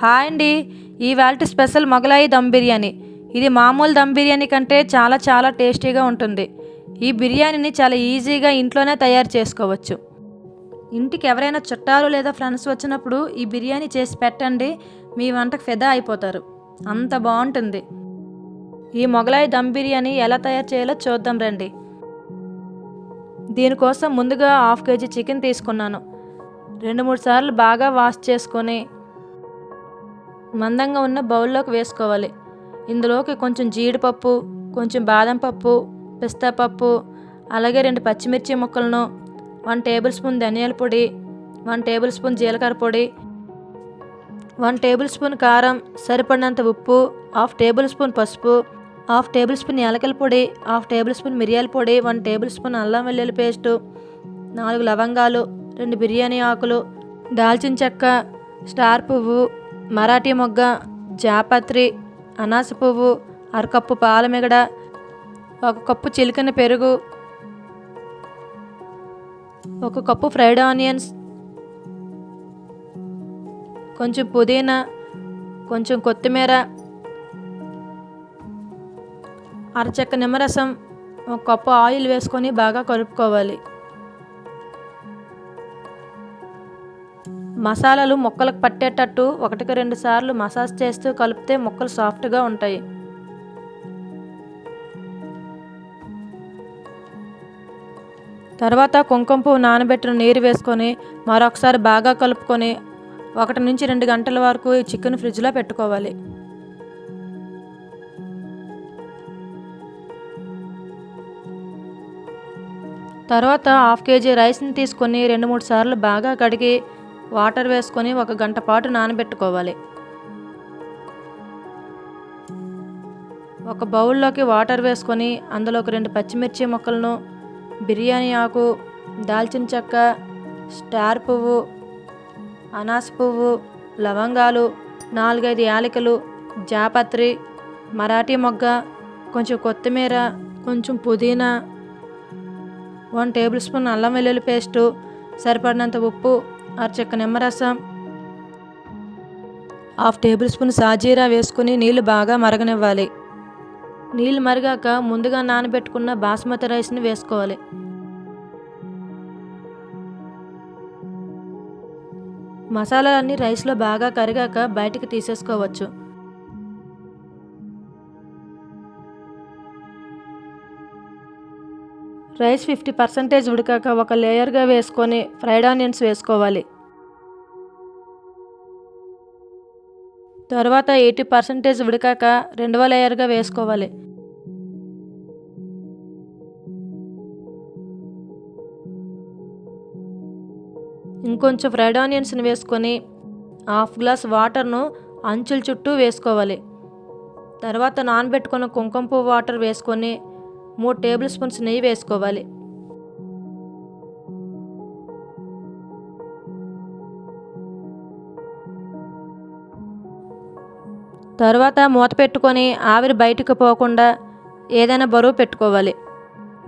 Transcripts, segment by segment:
Hi అండి. ఈవేళ special Mughlai dum biryani. ఇది మామూలు దమ్ బిర్యానీ కంటే చాలా చాలా టేస్టీగా ఉంటుంది. ఈ బిర్యానీని చాలా ఈజీగా ఇంట్లోనే తయారు చేసుకోవచ్చు. ఇంటికి ఎవరైనా చుట్టాలు లేదా ఫ్రెండ్స్ వచ్చినప్పుడు ఈ బిర్యానీ చేసి పెట్టండి మీ వంటకు ఫిదా అయిపోతారు. అంత బాగుంటుంది. ఈ మొగలాయి దమ్ బిర్యానీ ఎలా తయారు చేయాలో చూద్దాం రండి. దీనికోసం ముందుగా హాఫ్ కేజీ చికెన్ తీసుకున్నాను. రెండు మూడు సార్లు బాగా వాష్ చేసుకొని మందంగా ఉన్న బౌల్లోకి వేసుకోవాలి. ఇందులోకి కొంచెం జీడిపప్పు కొంచెం బాదం పప్పు పిస్తా పప్పు అలాగే రెండు పచ్చిమిర్చి ముక్కలను వన్ టేబుల్ స్పూన్ ధనియాల పొడి వన్ టేబుల్ స్పూన్ జీలకర్ర పొడి వన్ టేబుల్ స్పూన్ కారం సరిపడినంత ఉప్పు హాఫ్ టేబుల్ స్పూన్ పసుపు హాఫ్ టేబుల్ స్పూన్ యాలకల పొడి హాఫ్ టేబుల్ స్పూన్ మిరియాల పొడి వన్ టేబుల్ స్పూన్ అల్లం వెల్లుల్లి పేస్టు నాలుగు లవంగాలు రెండు బిర్యానీ ఆకులు దాల్చిన చెక్క స్టార్ పువ్వు మరాఠీ మొగ్గ జాపత్రి అనాస పువ్వు అరకప్పు పాలమిగడ ఒక కప్పు చిలికన పెరుగు ఒక కప్పు ఫ్రైడ్ ఆనియన్స్ కొంచెం పుదీనా కొంచెం కొత్తిమీర అరచెక్క నిమ్మరసం ఒక కప్పు ఆయిల్ వేసుకొని బాగా కలుపుకోవాలి. మసాలాలు మొక్కలకు పట్టేటట్టు ఒకటికి రెండు సార్లు మసాజ్ చేస్తూ కలిపితే ముక్కలు సాఫ్ట్గా ఉంటాయి. తర్వాత కుంకుమ పువ్వు నానబెట్టిన నీరు వేసుకొని మరొకసారి బాగా కలుపుకొని ఒకటి నుంచి రెండు గంటల వరకు ఈ చికెన్ ఫ్రిడ్జ్లో పెట్టుకోవాలి. తర్వాత హాఫ్ కేజీ రైస్ని తీసుకొని రెండు మూడు సార్లు బాగా కడిగి వాటర్ వేసుకొని ఒక గంట పాటు నానబెట్టుకోవాలి. ఒక బౌల్లోకి వాటర్ వేసుకొని అందులో ఒక రెండు పచ్చిమిర్చి ముక్కలను బిర్యానీ ఆకు దాల్చిన చెక్క స్టార్ పువ్వు అనాస పువ్వు లవంగాలు నాలుగైదు యాలకులు జాపత్రి మరాఠీ మొగ్గ కొంచెం కొత్తిమీర కొంచెం పుదీనా వన్ టేబుల్ స్పూన్ అల్లం వెల్లుల్లి పేస్టు సరిపడినంత ఉప్పు అరచెక్క నిమ్మరసం హాఫ్ టేబుల్ స్పూన్ సాజీరా వేసుకుని నీళ్ళు బాగా మరగనివ్వాలి. నీళ్ళు మరిగాక ముందుగా నానబెట్టుకున్న బాస్మతి రైస్ని వేసుకోవాలి. మసాలాలన్నీ రైస్లో బాగా కరిగాక బయటికి తీసేసుకోవచ్చు. రైస్ ఫిఫ్టీ పర్సెంటేజ్ ఉడికాక ఒక లేయర్గా వేసుకొని ఫ్రైడ్ ఆనియన్స్ వేసుకోవాలి. తర్వాత ఎయిటీ పర్సెంటేజ్ ఉడికాక రెండవ లేయర్గా వేసుకోవాలి. ఇంకొంచెం ఫ్రైడ్ ఆనియన్స్ని వేసుకొని హాఫ్ గ్లాస్ వాటర్ను అంచుల చుట్టూ వేసుకోవాలి. తర్వాత నానబెట్టుకున్న కుంకుమ పువ్వు వాటర్ వేసుకొని మూడు టేబుల్ స్పూన్స్ నెయ్యి వేసుకోవాలి. తర్వాత మూత పెట్టుకొని ఆవిరి బయటకు పోకుండా ఏదైనా బరువు పెట్టుకోవాలి.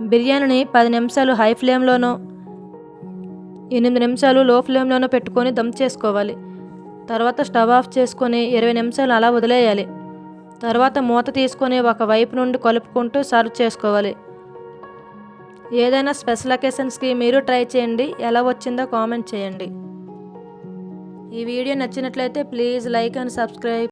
బిర్యానీని పది నిమిషాలు హై ఫ్లేమ్లోనూ ఎనిమిది నిమిషాలు లో ఫ్లేమ్లోనూ పెట్టుకొని దమ్ చేసుకోవాలి. తర్వాత స్టవ్ ఆఫ్ చేసుకొని ఇరవై నిమిషాలు అలా వదిలేయాలి. తర్వాత మూత తీసుకొని ఒక వైపు నుండి కలుపుకుంటూ సర్వ్ చేసుకోవాలి. ఏదైనా స్పెషల్ అకేషన్స్కి మీరు ట్రై చేయండి. ఎలా వచ్చిందో కామెంట్ చేయండి. ఈ వీడియో నచ్చినట్లయితే ప్లీజ్ లైక్ అండ్ సబ్స్క్రైబ్.